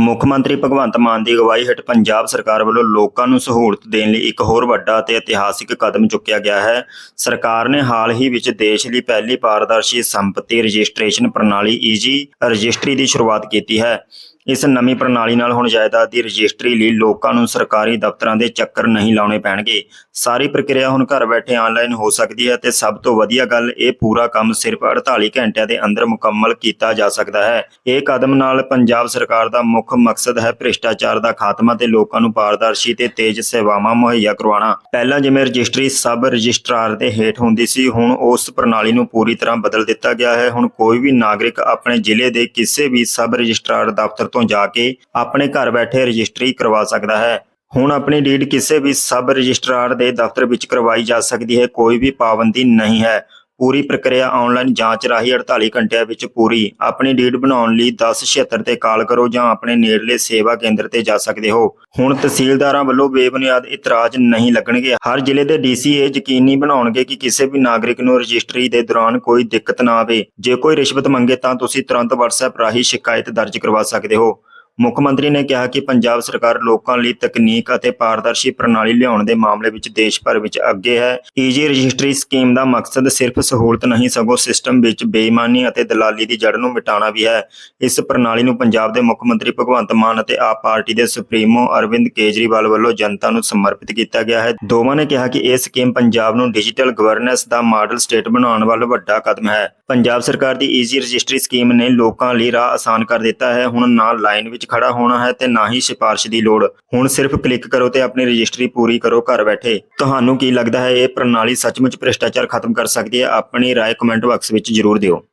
ਮੁੱਖ ਮੰਤਰੀ ਭਗਵੰਤ ਮਾਨ ਦੀ ਅਗਵਾਈ ਹੇਠ ਪੰਜਾਬ ਸਰਕਾਰ ਵੱਲੋਂ ਲੋਕਾਂ ਨੂੰ ਸਹੂਲਤ ਦੇਣ ਲਈ ਇੱਕ ਹੋਰ ਵੱਡਾ ਅਤੇ ਇਤਿਹਾਸਿਕ ਕਦਮ ਚੁੱਕਿਆ ਗਿਆ ਹੈ। ਸਰਕਾਰ ਨੇ ਹਾਲ ਹੀ ਵਿੱਚ ਦੇਸ਼ ਲਈ ਪਹਿਲੀ ਪਾਰਦਰਸ਼ੀ ਸੰਪਤੀ ਰਜਿਸਟ੍ਰੇਸ਼ਨ ਪ੍ਰਣਾਲੀ ਈਜੀ ਰਜਿਸਟਰੀ ਦੀ ਸ਼ੁਰੂਆਤ ਕੀਤੀ ਹੈ। ਇਸ ਨਵੀਂ ਪ੍ਰਣਾਲੀ ਨਾਲ ਹੁਣ ਜਾਇਦਾਦ ਦੀ ਰਜਿਸਟਰੀ ਲਈ ਲੋਕਾਂ ਨੂੰ ਸਰਕਾਰੀ ਦਫ਼ਤਰਾਂ ਦੇ ਚੱਕਰ ਨਹੀਂ ਲਾਉਣੇ ਪੈਣਗੇ। ਸਾਰੀ ਪ੍ਰਕਿਰਿਆ ਹੁਣ ਘਰ ਬੈਠੇ ਆਨਲਾਈਨ ਹੋ ਸਕਦੀ ਹੈ ਤੇ ਸਭ ਤੋਂ ਵਧੀਆ ਗੱਲ ਇਹ ਪੂਰਾ ਕੰਮ ਸਿਰਫ 48 ਘੰਟਿਆਂ ਦੇ ਅੰਦਰ ਮੁਕੰਮਲ ਕੀਤਾ ਜਾ ਸਕਦਾ ਹੈ। ਇਹ ਕਦਮ ਨਾਲ ਪੰਜਾਬ ਸਰਕਾਰ ਦਾ ਮੁੱਖ ਮਕਸਦ ਹੈ ਭ੍ਰਿਸ਼ਟਾਚਾਰ ਦਾ ਖਾਤਮਾ ਤੇ ਲੋਕਾਂ ਨੂੰ ਪਾਰਦਰਸ਼ੀ ਤੇ ਤੇਜ਼ ਸੇਵਾਵਾਂ ਮੁਹੱਈਆ ਕਰਵਾਉਣਾ। ਪਹਿਲਾਂ ਜਿਵੇਂ ਰਜਿਸਟਰੀ ਸਬ ਰਜਿਸਟਰਾਰ ਦੇ ਹੇਠ ਹੁੰਦੀ ਸੀ, ਹੁਣ ਉਸ ਪ੍ਰਣਾਲੀ ਨੂੰ ਪੂਰੀ ਤਰ੍ਹਾਂ ਬਦਲ ਦਿੱਤਾ ਗਿਆ ਹੈ। ਹੁਣ ਕੋਈ ਵੀ ਨਾਗਰਿਕ ਆਪਣੇ ਜ਼ਿਲ੍ਹੇ ਦੇ ਕਿਸੇ ਵੀ ਸਬ ਰਜਿਸਟਰਾਰ ਦਫ਼ਤਰ ਤੋਂ ਜਾ ਕੇ ਆਪਣੇ ਘਰ ਬੈਠੇ ਰਜਿਸਟਰੀ ਕਰਵਾ ਸਕਦਾ ਹੈ। ਹੁਣ ਆਪਣੀ ਡੀਡ ਕਿਸੇ ਵੀ ਸਬ ਰਜਿਸਟਰਾਰ ਦੇ ਦਫ਼ਤਰ ਵਿੱਚ ਕਰਵਾਈ ਜਾ ਸਕਦੀ ਹੈ, ਕੋਈ ਵੀ ਪਾਬੰਦੀ ਨਹੀਂ ਹੈ। ਪੂਰੀ ਪ੍ਰਕਿਰਿਆ ਆਨਲਾਈਨ ਜਾਂਚ ਰਾਹੀਂ 48 ਘੰਟਿਆਂ ਵਿੱਚ ਪੂਰੀ। ਆਪਣੀ ਡੀਡ ਬਣਾਉਣ ਲਈ 1076 ਤੇ ਕਾਲ ਕਰੋ ਜਾਂ ਆਪਣੇ ਨੇੜਲੇ ਸੇਵਾ ਕੇਂਦਰ ਤੇ ਜਾ ਸਕਦੇ ਹੋ। ਹੁਣ ਤਹਿਸੀਲਦਾਰਾਂ ਵੱਲੋਂ ਬੇਬੁਨਿਆਦ ਇਤਰਾਜ਼ ਨਹੀਂ ਲੱਗਣਗੇ। ਹਰ ਜ਼ਿਲ੍ਹੇ ਦੇ ਡੀਸੀ ਇਹ ਯਕੀਨੀ ਬਣਾਉਣਗੇ ਕਿ ਕਿਸੇ ਵੀ ਨਾਗਰਿਕ ਨੂੰ ਰਜਿਸਟਰੀ ਦੇ ਦੌਰਾਨ ਕੋਈ ਦਿੱਕਤ ਨਾ ਆਵੇ। ਜੇ ਕੋਈ ਰਿਸ਼ਵਤ ਮੰਗੇ ਤਾਂ ਤੁਸੀਂ ਤੁਰੰਤ WhatsApp ਰਾਹੀਂ ਸ਼ਿਕਾਇਤ ਦਰਜ ਕਰਵਾ ਸਕਦੇ ਹੋ। ਮੁੱਖ ਮੰਤਰੀ ਨੇ ਕਿਹਾ ਕਿ ਪੰਜਾਬ ਸਰਕਾਰ ਲੋਕਾਂ ਲਈ ਤਕਨੀਕ ਅਤੇ ਪਾਰਦਰਸ਼ੀ ਪ੍ਰਣਾਲੀ ਲਿਆਉਣ ਦੇ ਮਾਮਲੇ ਵਿੱਚ ਦੇਸ਼ ਭਰ ਵਿੱਚ ਅੱਗੇ ਹੈ। ਈਜੀ ਰਜਿਸਟਰੀ ਸਕੀਮ ਦਾ ਮਕਸਦ ਸਿਰਫ ਸਹੂਲਤ ਨਹੀਂ, ਸਗੋਂ ਸਿਸਟਮ ਵਿੱਚ ਬੇਈਮਾਨੀ ਅਤੇ ਦਲਾਲੀ ਦੀ ਜੜ ਨੂੰ ਮਿਟਾਉਣਾ ਵੀ ਹੈ। ਇਸ ਪ੍ਰਣਾਲੀ ਨੂੰ ਪੰਜਾਬ ਦੇ ਮੁੱਖ ਮੰਤਰੀ ਭਗਵੰਤ ਮਾਨ ਅਤੇ ਆਪ ਪਾਰਟੀ ਦੇ ਸੁਪਰੀਮੋ ਅਰਵਿੰਦ ਕੇਜਰੀਵਾਲ ਵੱਲੋਂ ਜਨਤਾ ਨੂੰ ਸਮਰਪਿਤ ਕੀਤਾ ਗਿਆ ਹੈ। ਦੋਵਾਂ ਨੇ ਕਿਹਾ ਕਿ ਇਹ ਸਕੀਮ ਪੰਜਾਬ ਨੂੰ ਡਿਜੀਟਲ ਗਵਰਨੈਂਸ ਦਾ ਮਾਡਲ ਸਟੇਟ ਬਣਾਉਣ ਵੱਲ ਵੱਡਾ ਕਦਮ ਹੈ। ਪੰਜਾਬ ਸਰਕਾਰ ਦੀ ਈਜ਼ੀ ਰਜਿਸਟਰੀ ਸਕੀਮ ਨੇ ਲੋਕਾਂ ਲਈ ਰਾਹ ਆਸਾਨ ਕਰ ਦਿੱਤਾ ਹੈ। ਹੁਣ ਨਾ ਲਾਈਨ ਵਿੱਚ ਵਿੱਚ ਖੜਾ ਹੋਣਾ ਹੈ ਤੇ ਨਾ ਹੀ ਸਿਫਾਰਿਸ਼ ਦੀ ਲੋੜ ਹੁਣ ਸਿਰਫ ਕਲਿੱਕ ਕਰੋ ਤੇ ਆਪਣੀ ਰਜਿਸਟਰੀ ਪੂਰੀ ਕਰੋ ਘਰ ਬੈਠੇ ਤੁਹਾਨੂੰ ਕੀ ਲੱਗਦਾ ਹੈ ਇਹ ਪ੍ਰਣਾਲੀ ਸੱਚਮੁੱਚ ਭ੍ਰਿਸ਼ਟਾਚਾਰ ਖਤਮ ਕਰ ਸਕਦੀ ਹੈ ਆਪਣੀ رائے ਕਮੈਂਟ ਬਾਕਸ ਵਿੱਚ ਜ਼ਰੂਰ ਦਿਓ